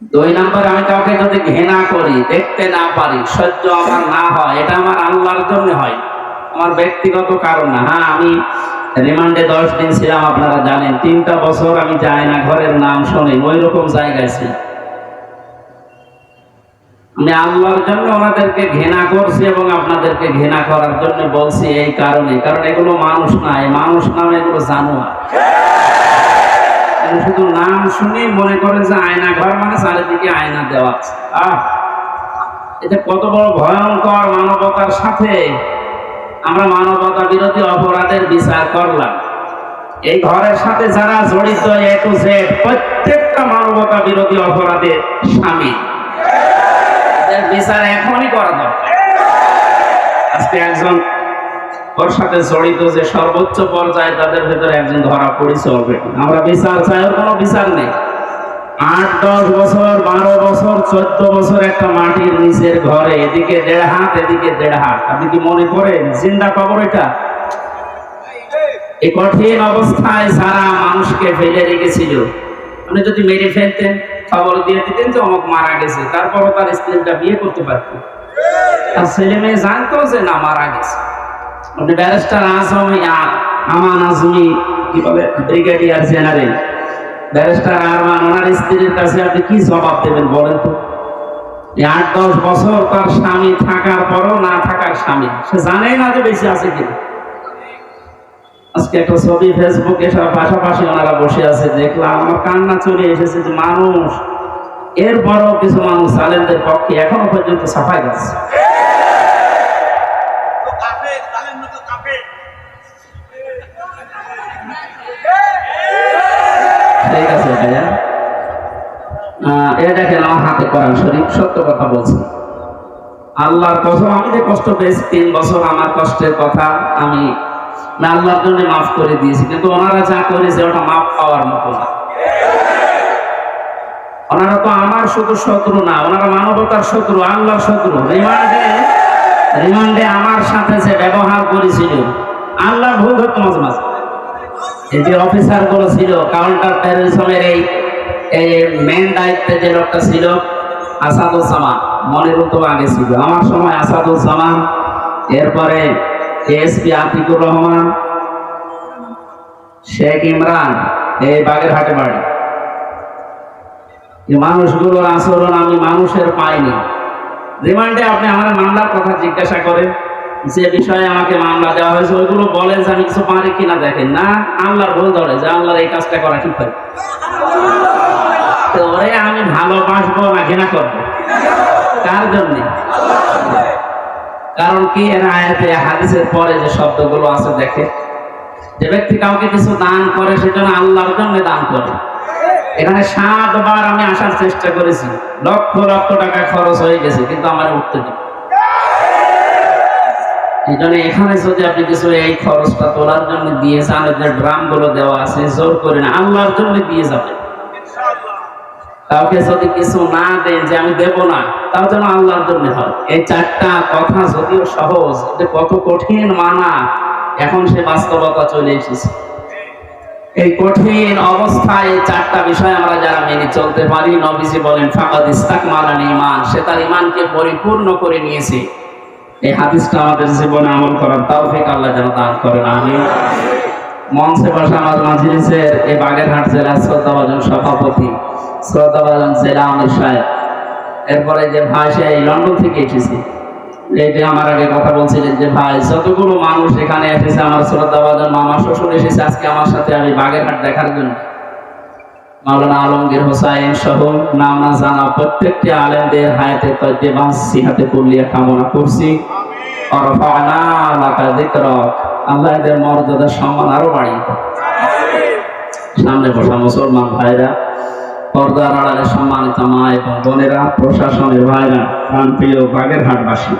দুই নম্বর, আমি কাউকে যদি ঘৃণা করি, দেখতে না পারি, সহ্য আমার না হয়, এটা আমার আল্লাহর জন্য হয়, আমার ব্যক্তিগত কারণ না। হ্যাঁ আমি রিমান্ডে দশ দিন ছিলাম, আপনারা জানেন, তিনটা বছর আমি যাই না, ঘরের নাম শুনি ওই রকম জায়গায় ছিলাম আমি আল্লাহর জন্য ওনাদেরকে ঘৃণা করছি এবং আপনাদেরকে ঘৃণা করার জন্য বলছি এই কারণে, কারণ এগুলো মানুষ না, এই মানুষ নামে এগুলো জানোয়ার। এগুলো শুধু নাম শুনি মনে করে যে আয়না ঘর মানে চারিদিকে আয়না দেওয়া। আছে আহ, এটা কত বড় ভয়ঙ্কর মানবতার সাথে আমরা মানবতা বিরোধী অপরাধের বিচার করলাম। এই ঘরের সাথে যারা জড়িত এ টু জেড প্রত্যেকটা মানবতা বিরোধী অপরাধের স্বামী। বিচার এখনই করা দরকার। আজকে একজন ওর সাথে জড়িত যে সর্বোচ্চ পর্যায়ে তাদের ভেতরে একজন ধরা পড়েছে অলরেডি আমরা বিচার চাই, ওর কোনো বিচার নেই। আট, দশ বছর, বারো বছর, চোদ্দ বছর একটা মাটির নিচের ঘরে, এদিকে দেড় হাত, এদিকে দেড় হাত। আপনি কি মনে করেন, জিন্দা কবর এটা? এই কঠিন অবস্থায় যারা মানুষকে ফেলে রেখেছিল। আপনি যদি মেরে ফেলতেন খবর দিয়ে দিতেন যে অমুক মারা গেছে, তারপরও তার স্ত্রীটা বিয়ে করতে পারতেন তার ছেলে মেয়ে জানতো যে না, মারা গেছে। আপনি ব্যারিস্টার আজম আমান আজমি কি বলে ব্রিগেডিয়ার জেনারেল? ব্যারিস্টার আরমান, ওনার স্ত্রীর কাছে আপনি কি জবাব দেবেন বলেন তো? আট, দশ বছর তার স্বামী থাকার পরও না থাকার স্বামী। সে জানেই না যে বেশি আছে কিনা। আজকে একটা ছবি ফেসবুকে সব পাশাপাশি ওনারা বসে আছে, দেখলাম আমার কান্না চলে এসেছে যে মানুষ, এরপরও কিছু মানুষ সালেনদের পক্ষে এখনও পর্যন্ত সাফাই যাচ্ছে তো কাফে জানেন না তো কাফে আছে ভাইয়া। আহ, এ দেখেন আমার হাতে কোরআন শরীফ সত্য কথা আল্লাহর আমি যে কষ্ট পেয়েছি তিন বছর আমার কষ্টের কথা আমি আল্লাহর জন্য মাফ করে দিয়েছি কিন্তু ওনারা যা করেছে ওটা মাফ পাওয়ার মতো না। ওনারা তো আমার শুধু শত্রু না ওনারা মানবতার শত্রু আল্লাহর শত্রু। রিমান্ডে রিমান্ডে আমার সাথে যে ব্যবহার করেছিল আল্লাহর ভুল হতো মাঝে মাঝে। এই যে অফিসারগুলো ছিল কাউন্টার টেরোরিজমের এই এই মেন দায়িত্বে যে লোকটা ছিল, আসাদুজ্জামান, মনের তো আগে ছিল। আমার সময় আসাদুজ্জামান, এরপরে এসপি আতিকুর রহমান, শেখ ইমরান, এই বাগেরহাটে বাড়ি। এই মানুষগুলোর আচরণ আমি মানুষের পাইনি। রিমান্ডে আপনি আমার মামলার কথা জিজ্ঞাসা করেন। যে বিষয়ে আমাকে মামলা দেওয়া হয়েছে, ওইগুলো বলেন যে আমি কিছু পারি কিনা দেখেন না। আল্লাহর ভুল ধরে, যে আল্লাহর এই কাজটা করা ঠিক হয়। তো ওরে আমি ভালোবাসবো না, ঘৃণা করব। কার জন্য? কারণ কি এর আয়াতে, হাদিসের পরে যে শব্দগুলো আছে দেখে, যে ব্যক্তি কাউকে কিছু দান করে, সেজন্য আল্লাহর জন্য দান করে। এখানে সাতবার আমি আসার চেষ্টা করেছি। লক্ষ লক্ষ টাকা খরচ হয়ে গেছে, কিন্তু আমার উঠতে দিন এই জন্য এখানে যদি আপনি কিছু এই খরচটা তোলার জন্য দিয়ে যান দেওয়া আছে, জোর করে না আল্লাহর জন্য দিয়ে যাবেন। কাউকে যদি কিছু না দেন যে আমি দেব না, তাও যেন আল্লাহর জন্য হয়। এই চারটা কথা যদিও সহজ কত কঠিন মানা, এখন সে বাস্তবতা চলে এসেছে। এই কঠিন অবস্থায় চারটা বিষয় আমরা যারা মেনে চলতে পারি, নবীজি বলেন, ফাকাদ ইস্তাক মালান ইমান সে তার ইমানকে পরিপূর্ণ করে নিয়েছে। এই হাদিসটা আমাদের জীবনে আমল করার তৌফিক আল্লাহ যেন দান করেন আমি মঞ্চে বসা আমার মাজলিসের এই বাগেরহাট জেলার শ্রদ্ধাভাজন সভাপতি, শ্রদ্ধাভাজন জেলা আমির সাহেব। এরপরে যে ভাই, সে এই লন্ডন থেকে এসেছে। এই আমার আগে কথা বলছিলেন যে ভাই, যতগুলো মানুষ এখানে এসেছে, আমার শ্রদ্ধাভাজন মামা, শ্বশুর এসেছে, আজকে আমার সাথে আমি বাগেরহাট দেখার জন্য। মাওলানা আলমগীর হোসাইন সহ নাম জানা প্রত্যেকটি আলেমদের হায়াতে তৈবা সিহাতে কুল্লিয়া কামনা করছি। অরফানা লাকা যিকরাক। আল্লাহ এদের মর্যাদা সম্মান আরও বাড়িয়ে সামনে বসা মুসলমান ভাইরা পর্দার আড়ালে সম্মানিত মা এবং বোনেরা প্রশাসনের ভাইরা প্রাণপ্রিয় বাগেরহাটবাসী।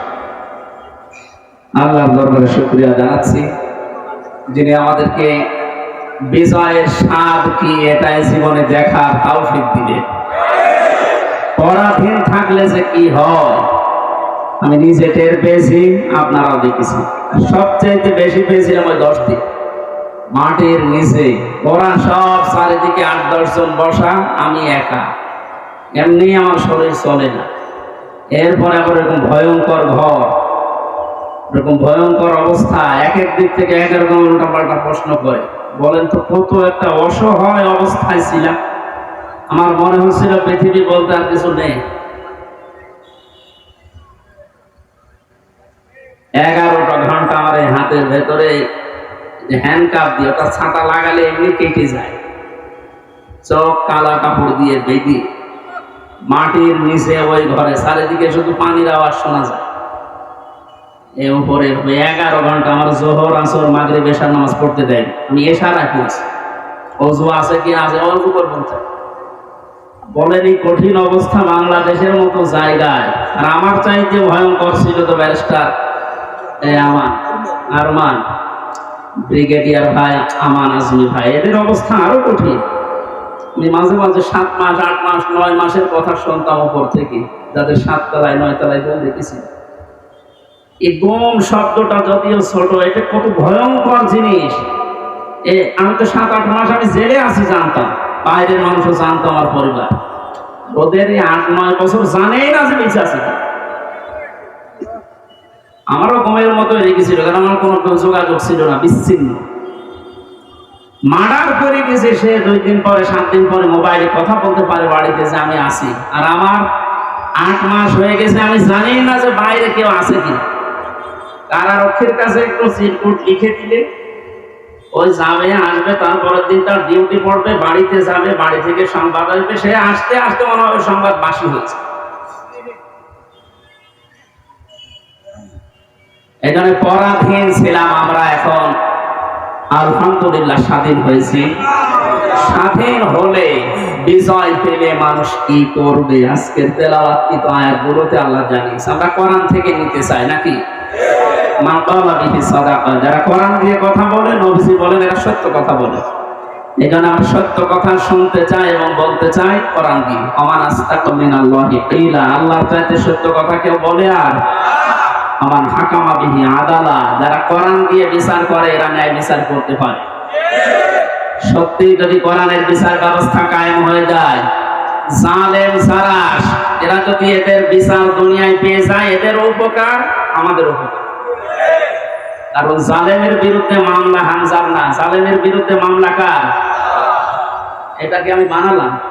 আল্লাহর দরবারে শুক্রিয়া জানাচ্ছি। যিনি আমাদেরকে বিজয়ের স্বাদ কি এটাই জীবনে দেখার তাওফিক দিবে। পরাধীন থাকলে যে কি হয়? আমি নিজে টের পেয়েছি, আপনারাও দেখেছি। সবচেয়ে বেশি পেয়েছিলাম ওই দশ দিন মাটির নিচে। ওরা সব চারিদিকে আট দশ জন বসা, আমি একা। এমনি আমার শরীর চলে না। এরপরে আবার এরকম ভয়ঙ্কর ঘর। এরকম ভয়ঙ্কর অবস্থা এক এক দিক থেকে এক রকম উল্টা পাল্টা প্রশ্ন করে। বলেন তো কত একটা অসহায় অবস্থায় ছিলাম। আমার মনে হচ্ছিল পৃথিবী বলতে আর কিছু নেই। এগারোটা ঘণ্টা আমার এই হাতের ভেতরে হ্যান্ড কাপ দিয়ে, ওটা ছাতা লাগালে এমনি কেটে যায়। চোখ, কালা কাপড় দিয়ে বেঁধে মাটির নিচে ওই ঘরে, চারিদিকে শুধু পানির আওয়াজ শোনা যায়। এ উপরে এগারো ঘণ্টা আমার জোহর, আসর মাগরে বেশার নামাজ পড়তে দেয়। আমি এশারা করছি অজু আছে কি আছে অল্প করব বলেন এই কঠিন অবস্থা বাংলাদেশের মতো জায়গায়। আর আমার চাইতে ভয়ঙ্কর ছিল তো ব্যারিস্টার, এ আমান, আরমান, ব্রিগেডিয়ার ভাই, আমান আজমি ভাই। এদের অবস্থা আরও কঠিন। মাঝে মাঝে সাত মাস, আট মাস, নয় মাসের কথা শুনতাম উপর থেকে। যাদের সাত তলায় নয় তলায় বলে দেখেছি এই গোম শব্দটা যদিও ছোট, এটা কত ভয়ঙ্কর জিনিস। এ, আমি তো সাত আট মাস আমি জেলে আছি জানতাম, বাইরের মানুষ জানতো আমার পরিবার। ওদের আট নয় বছর জানেই না যে বেঁচে আছে। আমারও ঘুমের মতো রেখেছিল কারণ আমার কোনো যোগাযোগ ছিল না, বিচ্ছিন্ন। মার্ডার করে গেছে সে, দুই দিন পরে, সাত দিন পরে মোবাইলে কথা বলতে পারে বাড়িতে যে আমি আসি আর আমার আট মাস হয়ে গেছে, আমি জানি না যে বাইরে কেউ আছে কি কারারক্ষীর কাছে একটু লিখে দিলে, ওই যাবে, আসবে, তারপরের দিন তার ডিউটি পড়বে, বাড়িতে যাবে, বাড়ি থেকে সংবাদ আসবে, সে আসতে আসতে মনে হবে সংবাদ বাসি হয়েছে। এখানে পরাধীন ছিলাম আমরা এখন। আলহামদুলিল্লাহ স্বাধীন হয়েছি। স্বাধীন হলে বিজয় পেলে মানুষ কি করবে? আজকের তেলাওয়াত কি তো আল্লাহ জানিয়েছে। আমরা কোরআন থেকে নিতে চাই নাকি? যারা কোরআন দিয়ে কথা বলে, নবীজি বলেন, এরা সত্য কথা বলে। এই জন্য আমরা সত্য কথা শুনতে চাই এবং বলতে চাই কোরআন দিয়ে। আল্লাহর চাইতে সত্য কথা কেউ বলে আর? আমার হাকামা বিহি আদালা। যারা কোরআন দিয়ে বিচার করে, এরা ন্যায় বিচার করতে পারে। সত্যি যদি কোরআনের বিচার ব্যবস্থা কায়েম হয়ে যায়, জালেম সারাস এরা যদি এদের বিচার দুনিয়ায় পেয়ে যায়, এদের উপকার আমাদের উপকার। কারণ জালেমের বিরুদ্ধে মামলা হামজার না। জালেমের বিরুদ্ধে মামলা কার? এটাকে আমি বানালাম।